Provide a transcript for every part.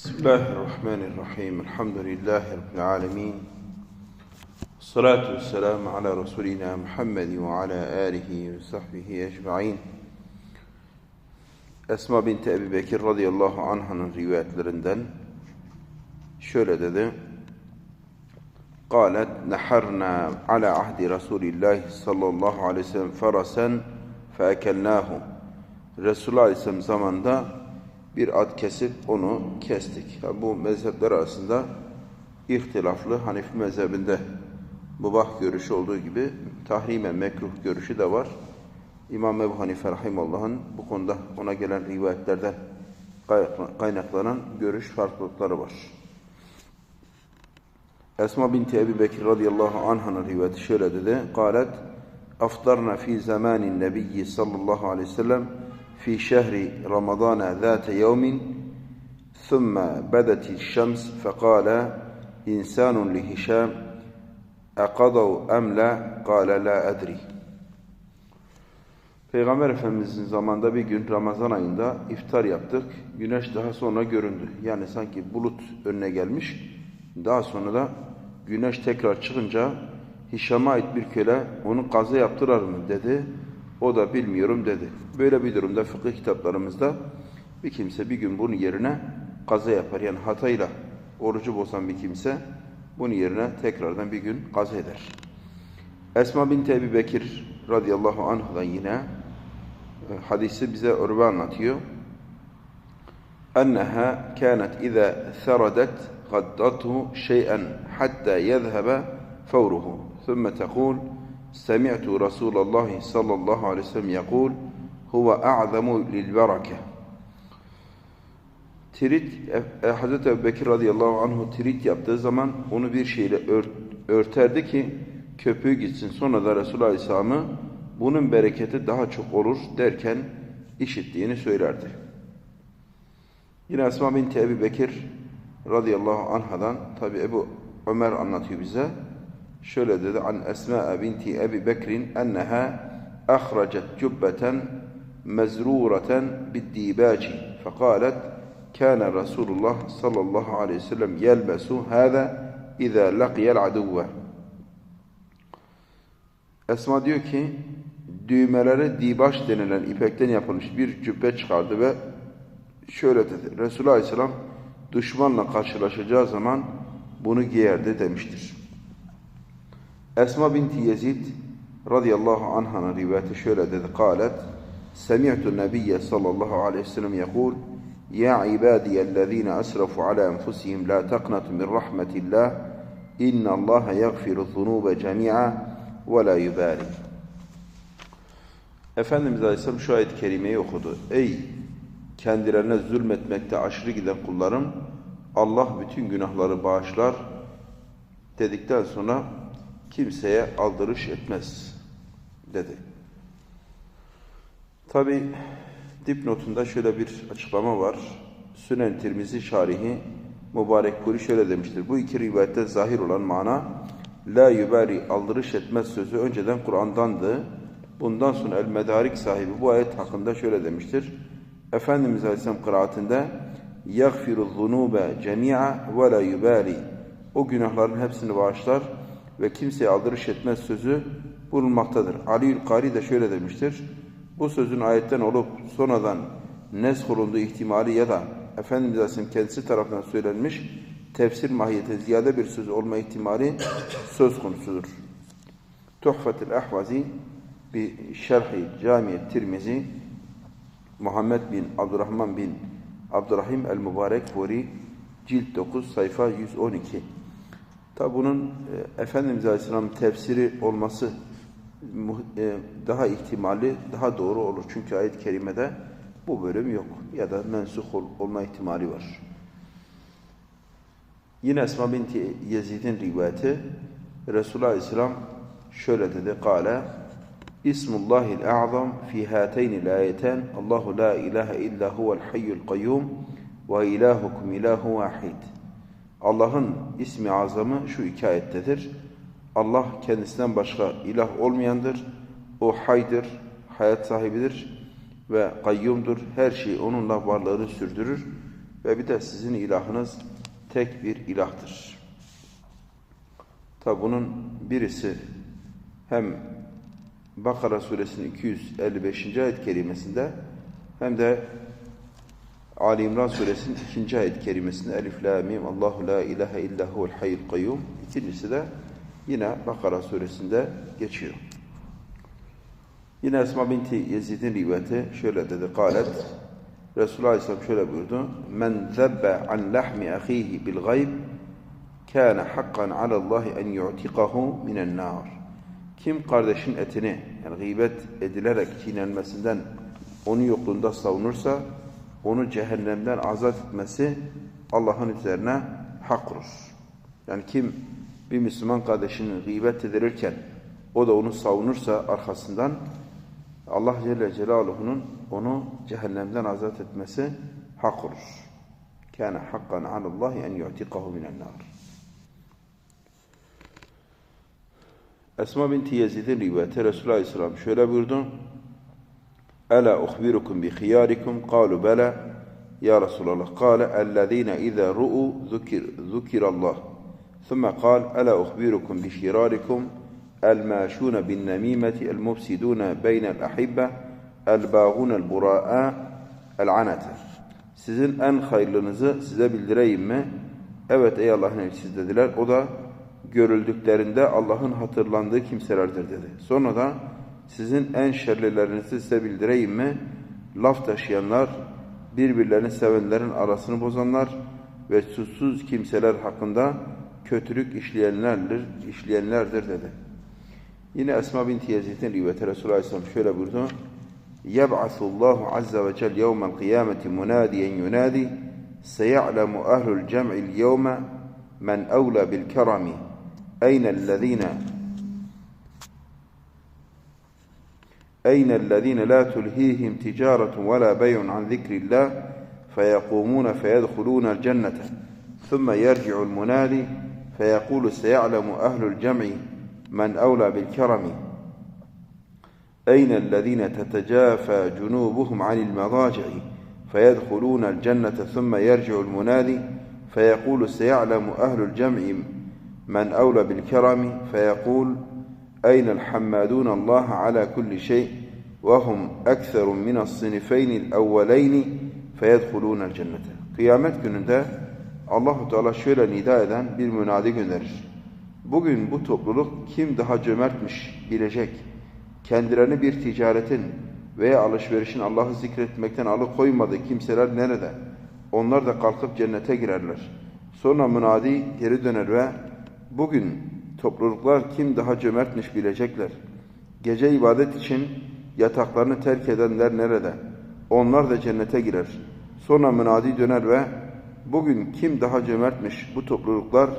بسم الله الرحمن الرحيم الحمد لله رب العالمين الصلاة والسلام على رسولنا محمد وعلى آله وصحبه أجمعين Esma binti Ebi Bekir radıyallahu anh'ın rivayetlerinden şöyle dedi. قالت نحرنا على عهد رسول الله صلى الله عليه وسلم فرسا فأكلناه Resulullah Aleyhisselam zamanında bir at kesip onu kestik. Yani bu mezhepler arasında ihtilaflı Hanefi mezhebinde mubah görüşü olduğu gibi tahrimen mekruh görüşü de var. İmam Ebu Hanife Rahimullah'ın bu konuda ona gelen rivayetlerden kaynaklanan görüş farklılıkları var. Esma binti Ebi Bekir radıyallahu anh'ın rivayeti şöyle dedi. Kalet, aftarna fi zamanin nebiyyi sallallahu aleyhi ve sellem في شهر رمضان ذات يوم ثم بدت الشمس فقال إنسان لهشام أقضوا أم لا قال لا أدري Peygamber Efendimizin zamanında bir gün Ramazan ayında iftar yaptık. Güneş daha sonra göründü. Yani sanki bulut önüne gelmiş. Daha sonra da güneş tekrar çıkınca Hişam'a ait bir köle onu kazı yaptırar mı dedi. O da bilmiyorum dedi. Böyle bir durumda fıkıh kitaplarımızda bir kimse bir gün bunun yerine kaza yapar. Yani hatayla orucu bozan bir kimse bunun yerine tekrardan bir gün kaza eder. Esma binti Ebi Bekir radıyallahu anh'dan yine hadisi bize Urve anlatıyor. أنها كانت إذا ثردت غدته شيئا حتى يذهب فوره ثم تقول سمعت رسول الله صلى الله عليه وسلم يقول هو أعظم للبركة Tirit, Hazreti Ebu Bekir radıyallahu anhu tirit yaptığı zaman onu bir şeyle ört, örterdi ki köpüğü gitsin. Sonra da Resulullah Aleyhisselam'ı bunun bereketi daha çok olur derken işittiğini söylerdi. Yine Esma binti Ebu Bekir radıyallahu anhadan tabi Ebu Ömer anlatıyor bize. şöyle dedi an Esma binti Ebi Bekrin enneha ahracet cübbeten mezrureten biddibaci fekalet kâne Resulullah sallallahu aleyhi ve sellem yelbesu hâze izâ laqiyel aduvve Esma diyor ki düğmeleri dibaş denilen ipekten yapılmış bir cübbe çıkardı ve şöyle dedi Resulullah aleyhisselam düşmanla karşılaşacağı zaman bunu giyerdi demiştir. Esma binti Yezid radıyallahu anh'ın rivayeti şöyle dedi. Kalet, Semi'tu nebiyye sallallahu aleyhi ve sellem yekul, Ya ibadiyellezine asrafu ala enfusihim la taqnatu min rahmetillah, inna allaha yagfiru zunube cemi'a ve la yubari. Efendimiz Aleyhisselam şu ayet-i kerimeyi okudu. Ey kendilerine zulmetmekte aşırı giden kullarım, Allah bütün günahları bağışlar dedikten sonra kimseye aldırış etmez dedi. Tabi dipnotunda şöyle bir açıklama var. Sünen Tirmizi şarihi Mübarek Kuri şöyle demiştir. Bu iki rivayette zahir olan mana La yubari aldırış etmez sözü önceden Kur'an'dandı. Bundan sonra El Medarik sahibi bu ayet hakkında şöyle demiştir. Efendimiz Aleyhisselam kıraatinde يَغْفِرُ الذُّنُوبَ جَمِيعًا وَلَا يُبَالِ O günahların hepsini bağışlar ve kimseye aldırış etmez sözü bulunmaktadır. Ali Kari de şöyle demiştir. Bu sözün ayetten olup sonradan nesk olunduğu ihtimali ya da Efendimiz Aleyhisselam kendisi tarafından söylenmiş tefsir mahiyeti ziyade bir söz olma ihtimali söz konusudur. Tuhfetil Ahvazi bir şerhi Camiyet Tirmizi Muhammed bin Abdurrahman bin Abdurrahim el-Mübarek Furi cilt 9 sayfa 112 Tabi bunun e, Efendimiz Aleyhisselam tefsiri olması e, daha ihtimali, daha doğru olur. Çünkü ayet-i kerimede bu bölüm yok. Ya da mensuh ol, olma ihtimali var. Yine Esma binti Yezid'in rivayeti Resulullah Aleyhisselam şöyle dedi. Kale İsmullahil a'zam fi hateynil ayeten Allahu la ilahe illa huvel hayyul kayyum ve ilahukum ilahu vahid. Allah'ın ismi azamı şu iki ayettedir. Allah kendisinden başka ilah olmayandır. O haydır, hayat sahibidir ve kayyumdur. Her şeyi onunla varlığını sürdürür. ve bir de sizin ilahınız tek bir ilahtır. Tabi bunun birisi hem Bakara suresinin 255. ayet kerimesinde hem de Ali İmran suresinin 2. ayet kerimesinde Elif la mim Allahu la ilahe illa huvel hayyul kayyum. İkincisi de yine Bakara suresinde geçiyor. Yine Esma binti Yezid'in rivayeti şöyle dedi. Kalet Resulullah Aleyhisselam şöyle buyurdu. Men zebbe an lahmi ahihi bil gayb kâne hakkan alallahi en yu'tikahu minen nar. Kim kardeşin etini yani gıybet edilerek çiğnenmesinden onun yokluğunda savunursa onu cehennemden azat etmesi Allah'ın üzerine haktır. Yani kim bir Müslüman kardeşinin gıybet edilirken o da onu savunursa arkasından Allah Celle Celaluhu'nun onu cehennemden azat etmesi hak olur. Kâne hakkan alallahi en yu'tikahu minen nar. Esma binti Yezid'in rivayeti Resulullah Aleyhisselam şöyle buyurdu. Ela uhbirukum bi khiyarikum? Kalu bela. Ya Resulallah. Kale ellezine izâ ru'u zukirallah. ثم قال ألا أخبركم بشراركم الماشون بالنميمة المفسدون بين الأحبة الباغون البراء العنة Sizin en hayırlınızı size bildireyim mi? Evet ey Allah'ın elçisi dediler. O da görüldüklerinde Allah'ın hatırlandığı kimselerdir dedi. Sonra da sizin en şerlilerinizi size bildireyim mi? Laf taşıyanlar, birbirlerini sevenlerin arasını bozanlar ve suçsuz kimseler hakkında kötülük işleyenlerdir, işleyenlerdir dedi. Yine Esma binti Yezid'in rivayeti Resulullah Aleyhisselam şöyle buyurdu. يَبْعَثُ اللّٰهُ عَزَّ وَجَلْ يَوْمَ الْقِيَامَةِ مُنَادِيًا يُنَادِي سَيَعْلَمُ أَهْلُ الْجَمْعِ الْيَوْمَ مَنْ أَوْلَى بِالْكَرَمِ أين الذين أين الذين لا تلهيهم تجارة ولا بيع عن ذكر الله؟ فيقومون فيدخلون الجنة ثم يرجع المنادي فيقول سيعلم أهل الجمع من أولى بالكرم. أين الذين تتجافى جنوبهم عن المضاجع؟ فيدخلون الجنة ثم يرجع المنادي فيقول سيعلم أهل الجمع من أولى بالكرم. فيقول أين الحمادون الله على كل شيء وهم أكثر من الصنفين الأولين feyedhulûnel cennete. Kıyamet gününde Allahu Teala şöyle nida eden bir münadi gönderir. Bugün bu topluluk kim daha cömertmiş bilecek. Kendilerini bir ticaretin veya alışverişin Allah'ı zikretmekten alıkoymadığı kimseler nerede? Onlar da kalkıp cennete girerler. Sonra münadi geri döner ve Bugün topluluklar kim daha cömertmiş bilecekler. Gece ibadet için yataklarını terk edenler nerede? Onlar da cennete girer. Sonra münadi döner ve bugün kim daha cömertmiş bu topluluklar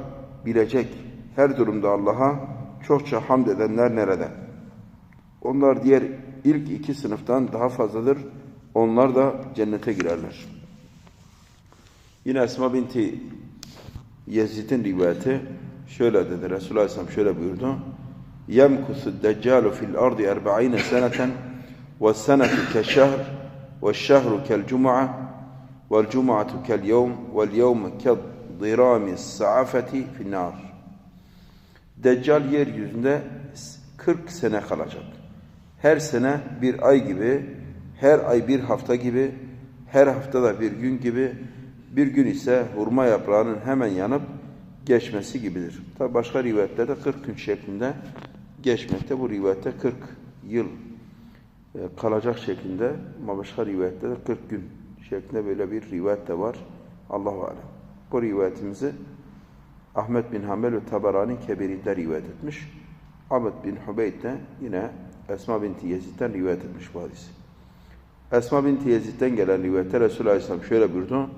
bilecek. Her durumda Allah'a çokça hamd edenler nerede? Onlar diğer ilk iki sınıftan daha fazladır. Onlar da cennete girerler. Yine Esma binti Yezid'in rivayeti Şöyle dedi Resulullah Aleyhisselam şöyle buyurdu. Senetu keşehr ve şehru kel cum'a vel cum'atu kel yevm vel yevm kel dirami saafeti fin nar. Deccal yeryüzünde 40 sene kalacak. Her sene bir ay gibi, her ay bir hafta gibi, her haftada bir gün gibi, bir gün ise hurma yaprağının hemen yanıp geçmesi gibidir. Tabi başka rivayetlerde 40 gün şeklinde geçmekte. Bu rivayette 40 yıl e, kalacak şeklinde ama başka rivayetlerde 40 gün şeklinde böyle bir rivayet de var. Allahu alem. Bu rivayetimizi Ahmet bin Hanbel ve Tabarani Kebir'inde rivayet etmiş. Ahmet bin Hubeyd de yine Esma binti Yezid'den rivayet etmiş bu hadisi. Esma binti Yezid'den gelen rivayette Resulullah Aleyhisselam şöyle buyurdu.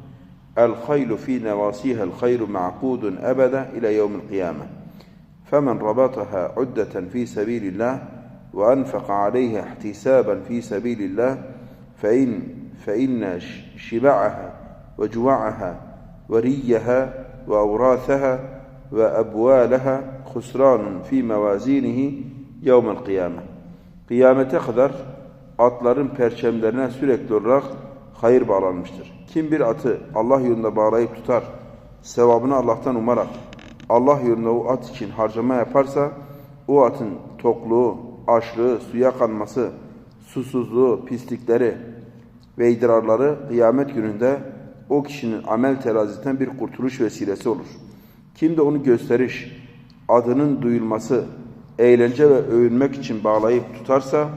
الخيل في نواصيها الخير معقود أبدا إلى يوم القيامة فمن ربطها عدة في سبيل الله وأنفق عليها احتسابا في سبيل الله فإن, فإن شبعها وجوعها وريها وأوراثها وأبوالها خسران في موازينه يوم القيامة Kıyamete kadar atların perçemlerine sürekli olarak hayır bağlanmıştır. Kim bir atı Allah yolunda bağlayıp tutar, sevabını Allah'tan umarak Allah yolunda o at için harcama yaparsa, o atın tokluğu, açlığı, suya kanması, susuzluğu, pislikleri ve idrarları kıyamet gününde o kişinin amel terazisinden bir kurtuluş vesilesi olur. Kim de onu gösteriş, adının duyulması, eğlence ve övünmek için bağlayıp tutarsa,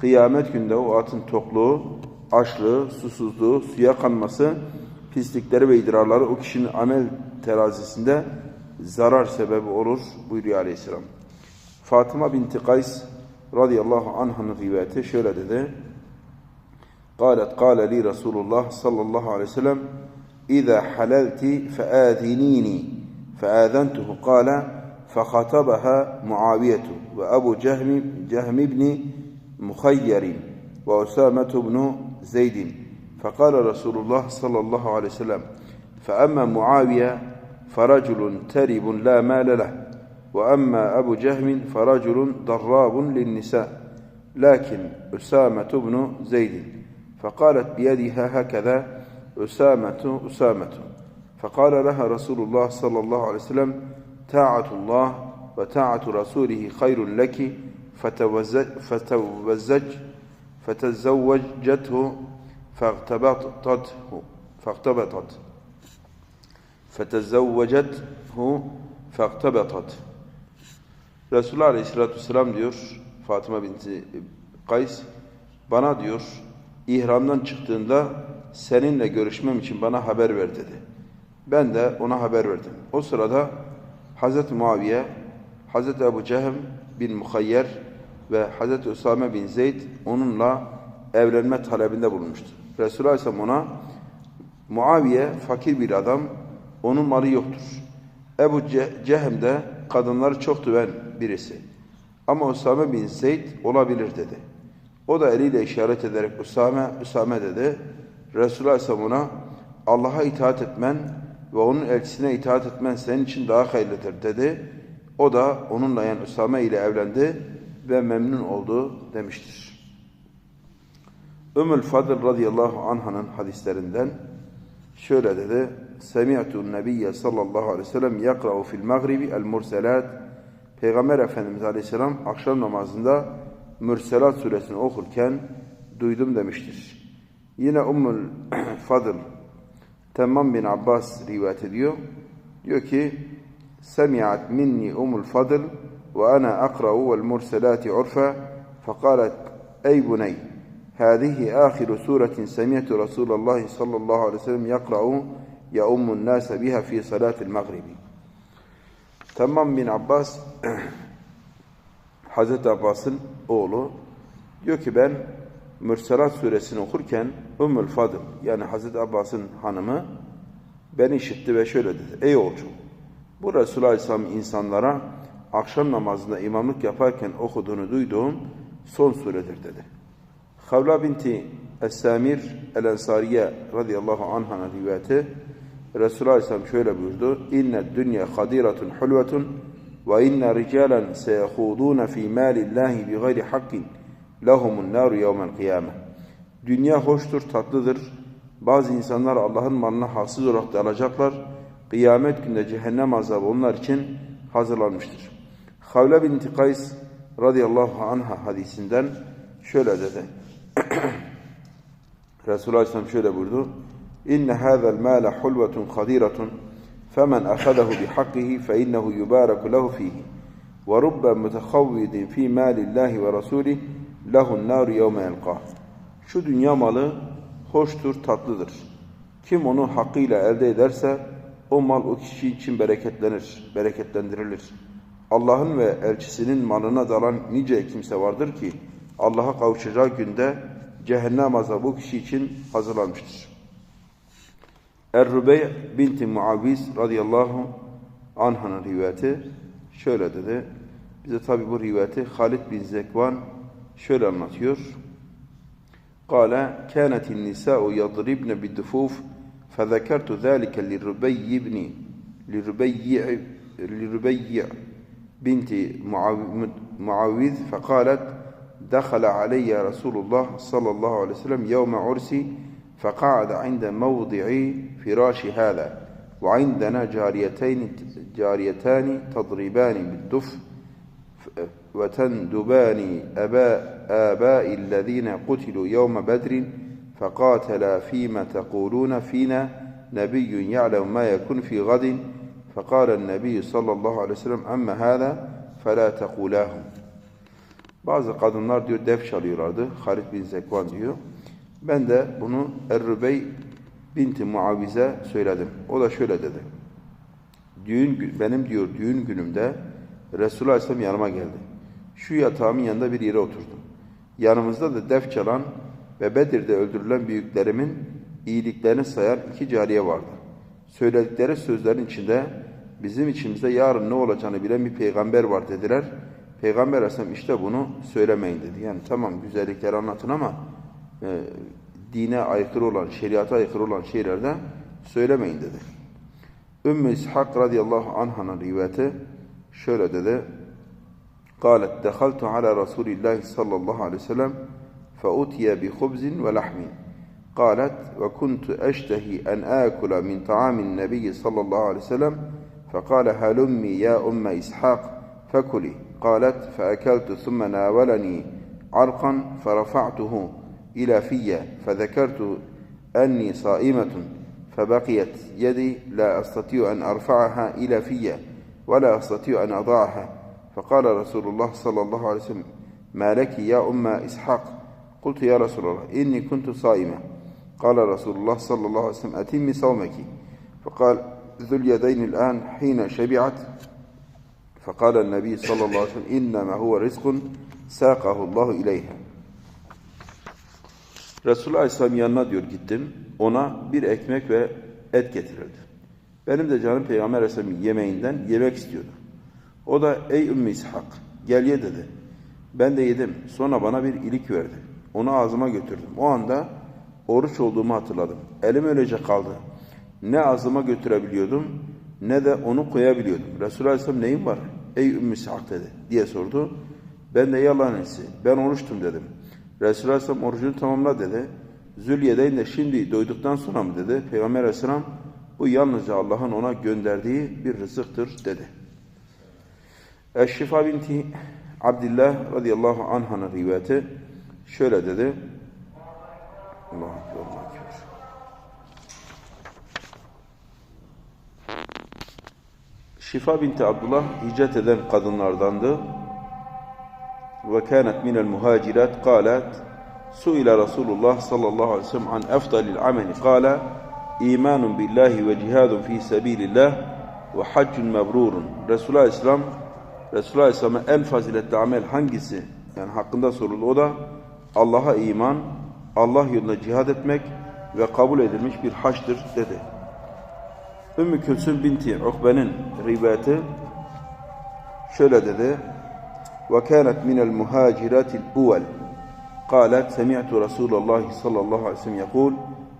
kıyamet günde o atın tokluğu, açlığı, susuzluğu, suya kanması, pislikleri ve idrarları o kişinin amel terazisinde zarar sebebi olur buyuruyor aleyhisselam. Fatıma binti Kays radıyallahu anh'ın rivayeti şöyle dedi. قالت قال لي رسول الله صلى الله عليه وسلم إذا حللت فآذنيني فآذنته قال فخطبها معاوية وأبو جهم جهم بن مخير وأسامة بن زيد. فقال رسول الله صلى الله عليه وسلم فأما معاوية فرجل ترب لا مال له وأما أبو جهم فرجل ضراب للنساء لكن أسامة بن زيد. فقالت بيدها هكذا أسامة أسامة. فقال لها رسول الله صلى الله عليه وسلم طاعة الله وطاعة رسوله خير لك فتوزج فتزوجته فاغتبطته فاغتبطت فتزوجته فاغتبطت Resulullah Aleyhisselatü Vesselam diyor Fatıma binti Kays bana diyor ihramdan çıktığında seninle görüşmem için bana haber ver dedi. Ben de ona haber verdim. O sırada Hazreti Muaviye, Hazreti Ebu Cehm bin Muhayyer ve Hazreti Usame bin Zeyd onunla evlenme talebinde bulunmuştu. Resulullah Aleyhisselam ona Muaviye fakir bir adam, onun malı yoktur. Ebu Cehm de kadınları çok düven birisi. Ama Usame bin Zeyd olabilir dedi. O da eliyle işaret ederek Usame, Usame dedi. Resulullah Aleyhisselam ona Allah'a itaat etmen ve onun elçisine itaat etmen senin için daha hayırlıdır dedi. O da onunla yani Usame ile evlendi ve memnun oldu demiştir. Ümmül Fadıl radıyallahu anh'ın hadislerinden şöyle dedi. Semi'tu nebiyye sallallahu aleyhi ve sellem yakra'u fil magribi el murselat Peygamber Efendimiz aleyhisselam akşam namazında Mürselat suresini okurken duydum demiştir. Yine Ummul Fadıl Temmam bin Abbas rivayet ediyor. Diyor ki Semi'at minni Ummul Fadıl ve ana akra'u vel murselati urfa fekalet ey buney هذه آخر سورة سمعت رسول الله صلى الله عليه وسلم يقرأ يؤم الناس بها في صلاة المغرب Tamam bin Abbas Hazreti Abbas'ın oğlu diyor ki ben Mürselat suresini okurken Ümmül Fadıl yani Hazreti Abbas'ın hanımı beni işitti ve şöyle dedi. Ey oğulcu bu Resulullah Aleyhisselam insanlara akşam namazında imamlık yaparken okuduğunu duyduğum son suredir dedi. Havla binti Es-Samir El-Ensariye radıyallahu anh'a rivayeti Resulullah Aleyhisselam şöyle buyurdu. İnne dünya hadiratun hulvetun ve inne ricalen seyehudun fi malillahi bi gayri hakkin lehumun naru yevmel kıyame. Dünya hoştur, tatlıdır. Bazı insanlar Allah'ın malına haksız olarak dalacaklar. Kıyamet günde cehennem azabı onlar için hazırlanmıştır. Havle binti Kays radıyallahu anha hadisinden şöyle dedi. Resulullah Aleyhisselam şöyle buyurdu. İnne hâzel mâle hulvetun khadiratun femen ahadehu bihakkihi fe innehu yubâreku lehu fihi ve rubbe mutekavvidin fi mâlillahi ve rasûlih lehun nâru yevme yelqâh. Şu dünya malı hoştur, tatlıdır. Kim onu hakkıyla elde ederse o mal o kişi için bereketlenir, bereketlendirilir. Allah'ın ve elçisinin malına dalan nice kimse vardır ki Allah'a kavuşacağı günde cehennem azabı kişi için hazırlanmıştır. Er-Rübey binti Muaviz radıyallahu anh'ın rivayeti şöyle dedi. Bize tabi bu rivayeti Halid bin Zekvan şöyle anlatıyor. Kale kânetin nisâ'u yadribne biddufûf fezekertu zâlike lirrübeyy ibni lirrübeyy lirrübeyy بنت معاوذ فقالت دخل علي رسول الله صلى الله عليه وسلم يوم عرسي فقعد عند موضع فراش هذا وعندنا جاريتين جاريتان تضربان بالدف وتندبان أباء, آباء الذين قتلوا يوم بدر فقاتلا فيما تقولون فينا نبي يعلم ما يكون في غد فقال النبي صلى الله عليه وسلم أما هذا فلا تقولاه Bazı kadınlar diyor def çalıyorlardı. Halid bin Zekvan diyor. Ben de bunu Errübey binti Muavize söyledim. O da şöyle dedi. Düğün, gü- benim diyor düğün günümde Resulullah Aleyhisselam yanıma geldi. Şu yatağımın yanında bir yere oturdum. Yanımızda da def çalan ve Bedir'de öldürülen büyüklerimin iyiliklerini sayan iki cariye vardı. Söyledikleri sözlerin içinde bizim içimizde yarın ne olacağını bilen bir peygamber var dediler. Peygamber Aleyhisselam işte bunu söylemeyin dedi. Yani tamam güzellikleri anlatın ama e, dine aykırı olan, şeriata aykırı olan şeylerde söylemeyin dedi. Ümmü İshak radıyallahu anh'ın rivayeti şöyle dedi. قالت دخلت على رسول الله صلى الله عليه وسلم فأتي بخبز ولحم قالت وكنت أشتهي أن آكل من طعام النبي صلى الله عليه وسلم. فقال هلمي يا أم إسحاق؟ فكلي. قالت فأكلت ثم ناولني عرقا فرفعته إلى في فذكرت أني صائمة فبقيت يدي لا أستطيع أن أرفعها إلى في ولا أستطيع أن أضعها. فقال رسول الله صلى الله عليه وسلم ما لك يا أم إسحاق؟ قلت يا رسول الله إني كنت صائمة. قال رسول الله صلى الله عليه وسلم أتمي صومك فقال ذو اليدين الآن حين شبعت فقال النبي صلى الله عليه وسلم إنما هو رزق ساقه الله إليها Resulullah Aleyhisselam yanına diyor gittim. Ona bir ekmek ve et getirildi. Benim de canım Peygamber Aleyhisselam'ın yemeğinden yemek istiyordu. O da ey Ümmü İshak gel ye dedi. Ben de yedim. Sonra bana bir ilik verdi. Onu ağzıma götürdüm. O anda oruç olduğumu hatırladım. Elim öylece kaldı. Ne ağzıma götürebiliyordum ne de onu koyabiliyordum. Resulullah Aleyhisselam neyin var? Ey Ümmü İshak dedi diye sordu. Ben de yalan etsi. Ben oruçtum dedim. Resulullah Aleyhisselam orucunu tamamla dedi. Zülyedeyn de şimdi doyduktan sonra mı dedi. Peygamber Aleyhisselam bu yalnızca Allah'ın ona gönderdiği bir rızıktır dedi. Eşşifa binti Abdillah radıyallahu anh'ın rivayeti şöyle dedi. Allahu Ekber, Allahu. Şifa binti Abdullah hicret eden kadınlardandı. Ve kânet minel muhacirat kâlet Su'ile Resulullah sallallahu aleyhi ve sellem an efdalil ameli kâle imanun billahi ve cihadun fi sebilillah ve haccun mebrurun. Resulullah Aleyhisselam Resulullah Aleyhisselam'a en faziletli amel hangisi? Yani hakkında soruldu. O da Allah'a iman, Allah yolunda cihad etmek ve kabul edilmiş bir haçtır dedi. Ümmü Külsüm binti Ukbe'nin rivayeti şöyle dedi. وكانت من المهاجرات الأول قالت سمعت رسول الله صلى الله عليه وسلم يقول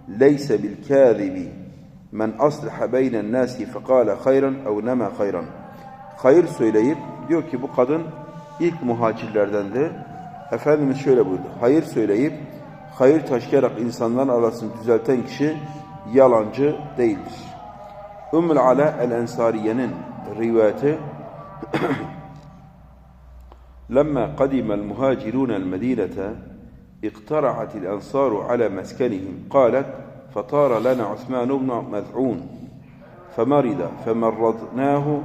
ليس بالكاذب من أصلح بين الناس فقال خيرا أو نما خيرا Hayır söyleyip diyor ki bu kadın ilk muhacirlerdendi. Efendimiz şöyle buyurdu. Hayır söyleyip hayır taşıyarak insanların arasını düzelten kişi yalancı değildir. Ümmül Ala el-Ensariye'nin rivayeti لما قدم المهاجرون المدينة اقترعت الأنصار على مسكنهم قالت فطار لنا عثمان بن مذعون فمرض فمرضناه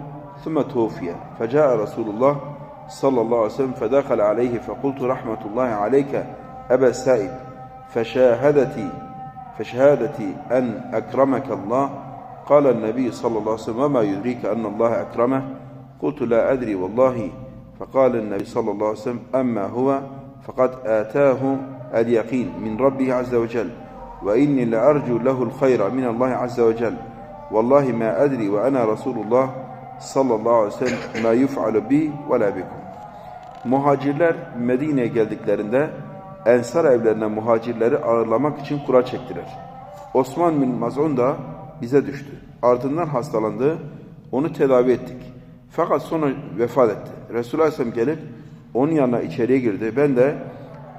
ثم توفي فجاء رسول الله صلى الله عليه وسلم فدخل عليه فقلت رحمة الله عليك أبا السائب فشاهدتي فشهادتي أن أكرمك الله. قال النبي صلى الله عليه وسلم وما يدريك أن الله أكرمه؟ قلت لا أدري والله. فقال النبي صلى الله عليه وسلم أما هو فقد آتاه اليقين من ربه عز وجل وإني لأرجو له الخير من الله عز وجل. والله ما أدري وأنا رسول الله aleyhi ve sellem ma yuf'alu bi ve la bikum. Muhacirler Medine'ye geldiklerinde Ensar evlerine muhacirleri ağırlamak için kura çektiler. Osman bin Maz'un da bize düştü. Ardından hastalandı. Onu tedavi ettik. Fakat sonra vefat etti. Resulullah Aleyhisselam gelip onun yanına içeriye girdi. Ben de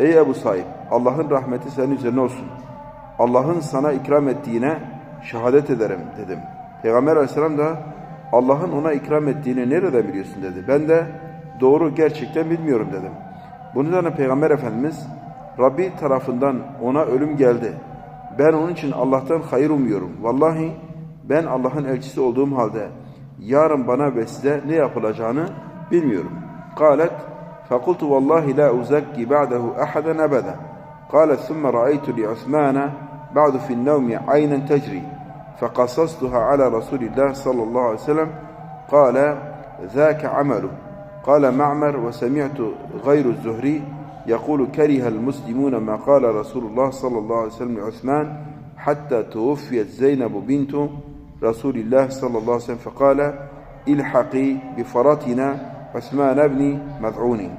ey Ebu Said Allah'ın rahmeti senin üzerine olsun. Allah'ın sana ikram ettiğine şehadet ederim dedim. Peygamber aleyhisselam da Allah'ın ona ikram ettiğini nereden biliyorsun dedi. Ben de doğru gerçekten bilmiyorum dedim. Bunun üzerine Peygamber Efendimiz Rabbi tarafından ona ölüm geldi. Ben onun için Allah'tan hayır umuyorum. Vallahi ben Allah'ın elçisi olduğum halde yarın bana ve size ne yapılacağını bilmiyorum. قالت فقلت والله لا أزكي بعده أحدا أبدا قالت ثم رأيت لعثمان بعد في النوم عينا تجري فقصصتها على رسول الله صلى الله عليه وسلم قال ذاك عمله قال معمر وسمعت غير الزهري يقول كره المسلمون ما قال رسول الله صلى الله عليه وسلم لعثمان حتى توفيت زينب بنت رسول الله صلى الله عليه وسلم فقال الحقي بفرتنا عثمان بن مذعون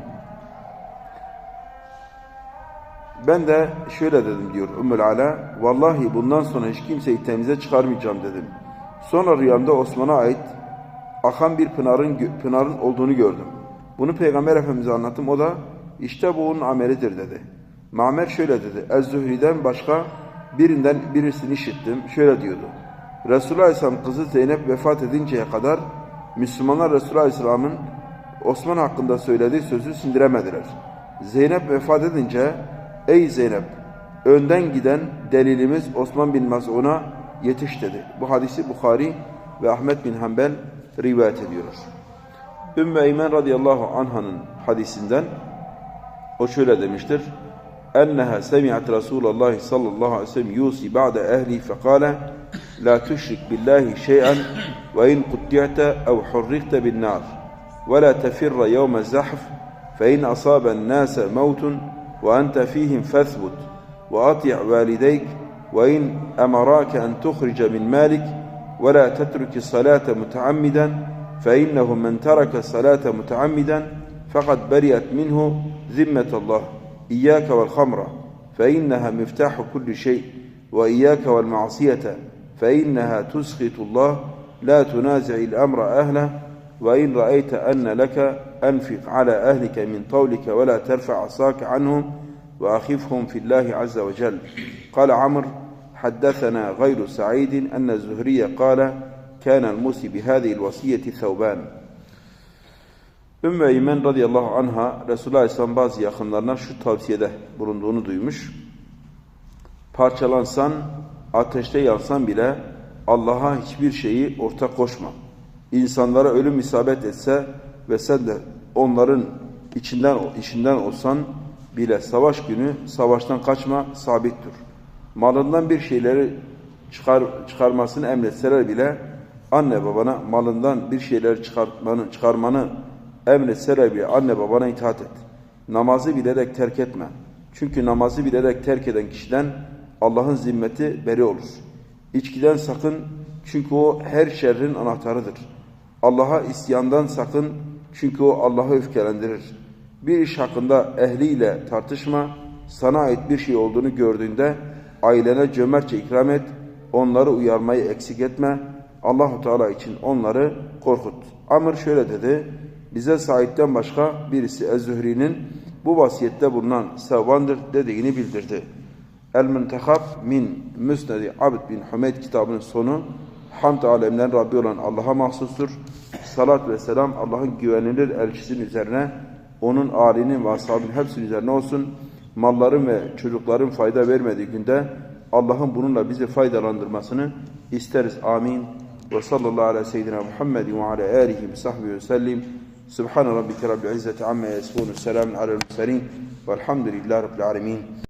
Ben de şöyle dedim diyor Ümmül Ala, vallahi bundan sonra hiç kimseyi temize çıkarmayacağım dedim. Sonra rüyamda Osman'a ait akan bir pınarın pınarın olduğunu gördüm. Bunu Peygamber Efendimiz'e anlattım. O da işte bu onun amelidir dedi. Mamer şöyle dedi. Ez-Zühri'den başka birinden birisini işittim. Şöyle diyordu. Resulullah Aleyhisselam kızı Zeynep vefat edinceye kadar Müslümanlar Resulullah Aleyhisselam'ın Osman hakkında söylediği sözü sindiremediler. Zeynep vefat edince ey Zeynep önden giden delilimiz Osman bin Maz'un'a yetiş dedi. Bu hadisi Bukhari ve Ahmet bin Hanbel rivayet ediyorlar. Ümmü Eymen radıyallahu anh'ın hadisinden o şöyle demiştir. Enneha semi'at Resulullah sallallahu aleyhi ve sellem yusi ba'de ehli fekale la tüşrik billahi şey'en ve in kutti'te ev hurrikte bin nar ve la tefirre yevme zahf fe in asaben nase mevtun ve ente fihim fethbut ve ati' valideyk ve in emarake en tuhrice min malik ve la tetruki salate muteammiden فإنه من ترك الصلاة متعمدا فقد برئت منه ذمة الله إياك والخمر فإنها مفتاح كل شيء وإياك والمعصية فإنها تسخط الله لا تنازع الأمر أهله وإن رأيت أن لك أنفق على أهلك من طولك ولا ترفع عصاك عنهم وأخفهم في الله عز وجل. قال عمرو حدثنا غير سعيد أن الزهري قال كان الموسي بهذه الوصية ثوبان. Ümmü Eymen radıyallahu anha Resulullah Aleyhisselam bazı yakınlarına şu tavsiyede bulunduğunu duymuş. Parçalansan, ateşte yansan bile Allah'a hiçbir şeyi ortak koşma. İnsanlara ölüm isabet etse ve sen de onların içinden işinden olsan bile savaş günü savaştan kaçma sabittir. Malından bir şeyleri çıkar, çıkarmasını emretseler bile anne babana malından bir şeyler çıkartmanı, çıkarmanı emretseler bile anne babana itaat et. Namazı bilerek terk etme. Çünkü namazı bilerek terk eden kişiden Allah'ın zimmeti beri olur. İçkiden sakın çünkü o her şerrin anahtarıdır. Allah'a isyandan sakın çünkü o Allah'ı öfkelendirir. Bir iş hakkında ehliyle tartışma, sana ait bir şey olduğunu gördüğünde ailene cömertçe ikram et, onları uyarmayı eksik etme, Allahu Teala için onları korkut. Amr şöyle dedi, bize Said'den başka birisi Ez-Zühri'nin bu vasiyette bulunan Sevbandır dediğini bildirdi. El-Müntehab min Müsnedi Abd bin Hümeyd kitabının sonu Hamd alemlerin Rabbi olan Allah'a mahsustur. Salat ve selam Allah'ın güvenilir elçisinin üzerine, onun âlinin ve ashabının hepsinin üzerine olsun. Malların ve çocukların fayda vermediği günde Allah'ın bununla bizi faydalandırmasını isteriz. Amin. Ve sallallahu ala seyyidina Muhammedin ve ala ve sahbihi ve sellim. سبحان ربك رب العزة عما يصفون السلام على المرسلين والحمد لله رب العالمين